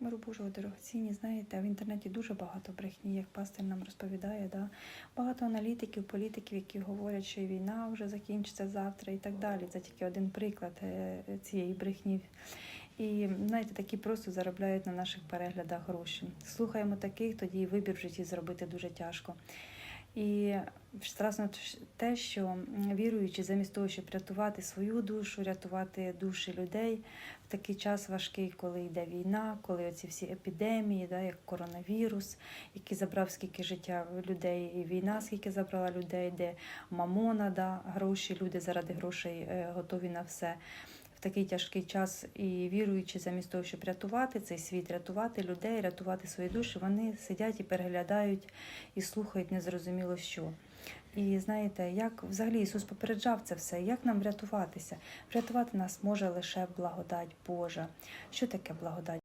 Миру Божого дорогоцінні, знаєте, в інтернеті дуже багато брехні, як пастир нам розповідає. Да? Багато аналітиків, політиків, які говорять, що війна вже закінчиться завтра і так далі. Це тільки один приклад е, цієї брехні. І знаєте, такі просто заробляють на наших переглядах гроші. Слухаємо таких, тоді вибір в житті зробити дуже тяжко. І страшно те, що віруючи, замість того, щоб рятувати свою душу, рятувати душі людей в такий час важкий, коли йде війна, коли оці всі епідемії, да, як коронавірус, який забрав скільки життя людей, і війна, скільки забрала людей, де мамона, да, гроші, люди заради грошей е, готові на все. В такий тяжкий час і віруючи, замість того, щоб рятувати цей світ, рятувати людей, рятувати свої душі, вони сидять і переглядають і слухають незрозуміло що. І знаєте, як взагалі Ісус попереджав це все, як нам врятуватися? Врятувати нас може лише благодать Божа. Що таке благодать?